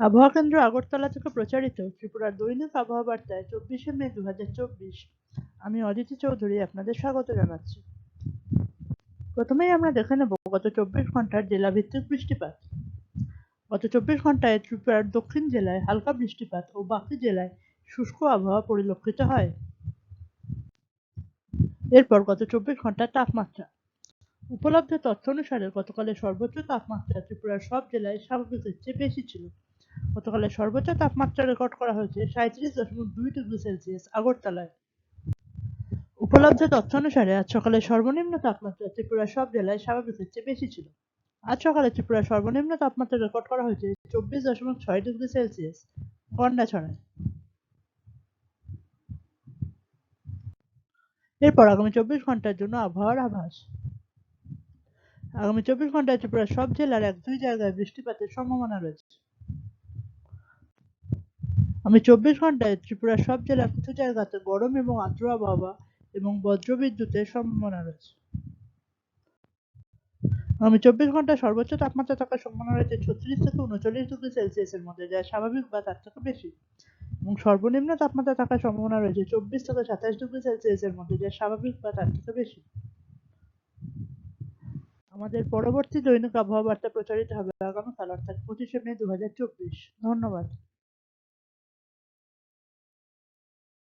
আবহাওয়া কেন্দ্র আগরতলা থেকে প্রচারিত ত্রিপুরার দৈনিক আবহাওয়া বার্তায় চব্বিশে মে দুহাজার চব্বিশ। আমি অদিতি চৌধুরী আপনাদের স্বাগত জানাচ্ছি। প্রথমেই আমরা দেখে নেব গত চব্বিশ ঘণ্টার জেলাভিত্তিক বৃষ্টিপাত। গত চব্বিশ ঘন্টায় ত্রিপুরার দক্ষিণ জেলায় হালকা বৃষ্টিপাত ও বাকি জেলায় শুষ্ক আবহাওয়া পরিলক্ষিত হয়। এরপর গত চব্বিশ ঘণ্টার তাপমাত্রা। উপলব্ধ তথ্য অনুসারে গতকালের সর্বোচ্চ তাপমাত্রা ত্রিপুরার সব জেলায় স্বাভাবিকের চেয়ে বেশি ছিল। গতকালের সর্বোচ্চ তাপমাত্রা রেকর্ড করা হয়েছে সাঁত্রিশ দশমিক দুই ডিগ্রি সেলসিয়াস আগরতলায়। উপলব্ধ তথ্য অনুসারে আজ সকালে সর্বনিম্ন তাপমাত্রা ত্রিপুরার সব জেলায় স্বাভাবিকের চেয়ে বেশি ছিল। আজ সকালে ত্রিপুরার সর্বনিম্ন তাপমাত্রা রেকর্ড করা হয়েছে চব্বিশ দশমিক ছয় ডিগ্রি সেলসিয়াস গন্ডাছড়ায়। এরপর আগামী চব্বিশ ঘণ্টার জন্য আবহাওয়ার আভাস। আগামী চব্বিশ ঘন্টায় ত্রিপুরার সব জেলার এক দুই জায়গায় বৃষ্টিপাতের সম্ভাবনা রয়েছে। আমি চব্বিশ ঘন্টায় ত্রিপুরার সব জেলার কিছু জায়গাতে গরম এবং আর্দ্র আবহাওয়া এবং বজ্রবিদ্যুতের সম্ভাবনা রয়েছে। আমি চব্বিশ ঘন্টায় সর্বোচ্চ তাপমাত্রা থাকার সম্ভাবনা রয়েছে ছত্রিশ থেকে উনচল্লিশ ডিগ্রি সেলসিয়াসের মধ্যে, যা স্বাভাবিক বা তার থেকে বেশি। এবং সর্বনিম্ন তাপমাত্রা থাকার সম্ভাবনা রয়েছে চব্বিশ থেকে সাতাশ ডিগ্রি সেলসিয়াসের মধ্যে, যা স্বাভাবিক বা তার থেকে বেশি। আমাদের পরবর্তী দৈনিক আবহাওয়া বার্তা প্রচারিত হবে আগামীকাল, অর্থাৎ পঁচিশে মে দু হাজার চব্বিশ। ধন্যবাদ।